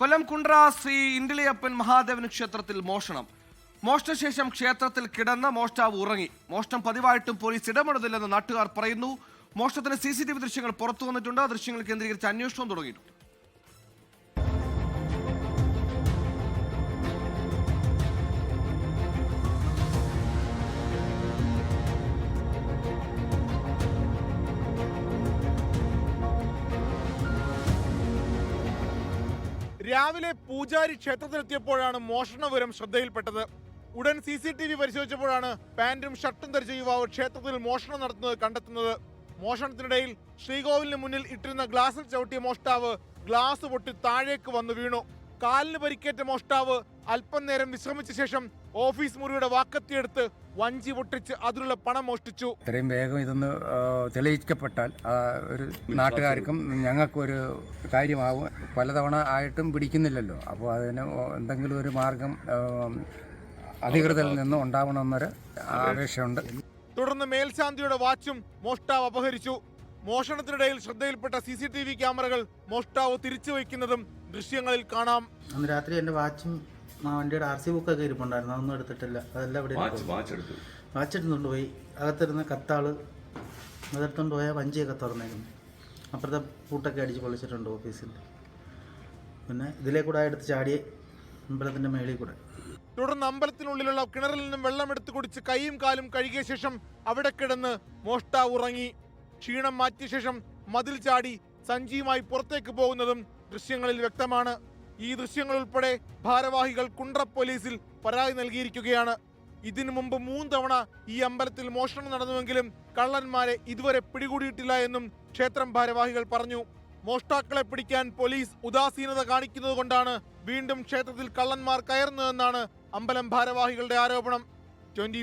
കൊല്ലം കുണ്ട്ര ശ്രീ ഇണ്ടിളിയപ്പൻ മഹാദേവന് ക്ഷേത്രത്തിൽ മോഷണം. മോഷണശേഷം ക്ഷേത്രത്തിൽ കിടന്ന മോഷ്ടാവ് ഉറങ്ങി. മോഷ്ടം പതിവായിട്ടും പോലീസ് ഇടപെടുന്നില്ലെന്ന് നാട്ടുകാർ പറയുന്നു. മോഷണത്തിന് സി സി ടി വി ദൃശ്യങ്ങൾ പുറത്തു വന്നിട്ടുണ്ട്. ദൃശ്യങ്ങൾ കേന്ദ്രീകരിച്ച് അന്വേഷണം തുടങ്ങിയിട്ടുണ്ട്. രാവിലെ പൂജാരി ക്ഷേത്രത്തിലെത്തിയപ്പോഴാണ് മോഷണവിവരം ശ്രദ്ധയിൽപ്പെട്ടത്. ഉടൻ സി സി ടി വി പരിശോധിച്ചപ്പോഴാണ് പാന്റും ഷർട്ടും ധരിച്ച യുവാവ് ക്ഷേത്രത്തിൽ മോഷണം നടത്തുന്നത് കണ്ടെത്തുന്നത്. മോഷണത്തിനിടയിൽ ശ്രീകോവിലിന് മുന്നിൽ ഇട്ടിരുന്ന ഗ്ലാസിൽ ചവിട്ടിയ മോഷ്ടാവ് ഗ്ലാസ് പൊട്ടി താഴേക്ക് വന്നു വീണു. കാലിന് പരിക്കേറ്റ മോഷ്ടാവ് അല്പം നേരം വിശ്രമിച്ച ശേഷം ഓഫീസ് മുറിയുടെ വാക്കത്തിയെടുത്ത് വഞ്ചി പൊട്ടിച്ച് അതിനുള്ള പണം മോഷ്ടിച്ചു. ഇത്രയും വേഗം ഇതൊന്ന് തെളിയിക്കപ്പെട്ടാൽ ഒരു നാട്ടുകാർക്കും ഞങ്ങൾക്കും ഒരു കാര്യമാവും. പലതവണ ആയിട്ടും പിടിക്കുന്നില്ലല്ലോ. അപ്പോൾ അതിന് എന്തെങ്കിലും ഒരു മാർഗം അധികൃതരിൽ നിന്ന് ഉണ്ടാവണമെന്നൊരു അപേക്ഷയുണ്ട് തുടർന്ന് മേൽശാന്തിയുടെ വാച്ചും മോഷ്ടാവ് അപഹരിച്ചു. മോഷണത്തിനിടയിൽ ശ്രദ്ധയിൽപ്പെട്ട സി സി ടി വി ക്യാമറകൾ മോഷ്ടാവ് തിരിച്ചു വയ്ക്കുന്നതും ദൃശ്യങ്ങളിൽ കാണാം. അന്ന് രാത്രി എന്റെ വാച്ചും ആ വണ്ടിയുടെ ആർ സി ബുക്കൊക്കെ ഇരിപ്പുണ്ടായിരുന്നു. അതൊന്നും എടുത്തിട്ടില്ല. അതെല്ലാം ഇവിടെ. വാച്ച് എടുത്തുകൊണ്ട് പോയി. അകത്തിരുന്ന കത്താൾ അതെടുത്തുകൊണ്ട് പോയാൽ വഞ്ചിയൊക്കെ തുറന്നേക്കുന്നു. അപ്പുറത്തെ പൂട്ടൊക്കെ അടിച്ച് പൊളിച്ചിട്ടുണ്ട് ഓഫീസിൽ. പിന്നെ ഇതിലേ കൂടെ എടുത്ത് ചാടി അമ്പലത്തിന്റെ മേളിൽ കൂടെ. തുടർന്ന് അമ്പലത്തിനുള്ളിലുള്ള കിണറിൽ നിന്നും വെള്ളമെടുത്ത് കുടിച്ച് കൈയും കാലും കഴുകിയ ശേഷം അവിടെ കിടന്ന് മോഷ്ടാവ് ഉറങ്ങി. ക്ഷീണം മാറ്റിയ ശേഷം മതിൽ ചാടി സഞ്ചിയുമായി പുറത്തേക്ക് പോകുന്നതും ദൃശ്യങ്ങളിൽ വ്യക്തമാണ്. ഈ ദൃശ്യങ്ങൾ ഉൾപ്പെടെ ഭാരവാഹികൾ കുണ്ട്ര പോലീസിൽ പരാതി നൽകിയിരിക്കുകയാണ്. ഇതിനു മുമ്പ് മൂന്ന് തവണ ഈ അമ്പലത്തിൽ മോഷണം നടന്നുവെങ്കിലും കള്ളന്മാരെ ഇതുവരെ പിടികൂടിയിട്ടില്ല എന്നും ക്ഷേത്രം ഭാരവാഹികൾ പറഞ്ഞു. മോഷ്ടാക്കളെ പിടിക്കാൻ പോലീസ് ഉദാസീനത കാണിക്കുന്നത് കൊണ്ടാണ് വീണ്ടും ക്ഷേത്രത്തിൽ കള്ളന്മാർ കയറുന്നതെന്നാണ് അമ്പലം ഭാരവാഹികളുടെ ആരോപണം. ട്വന്റി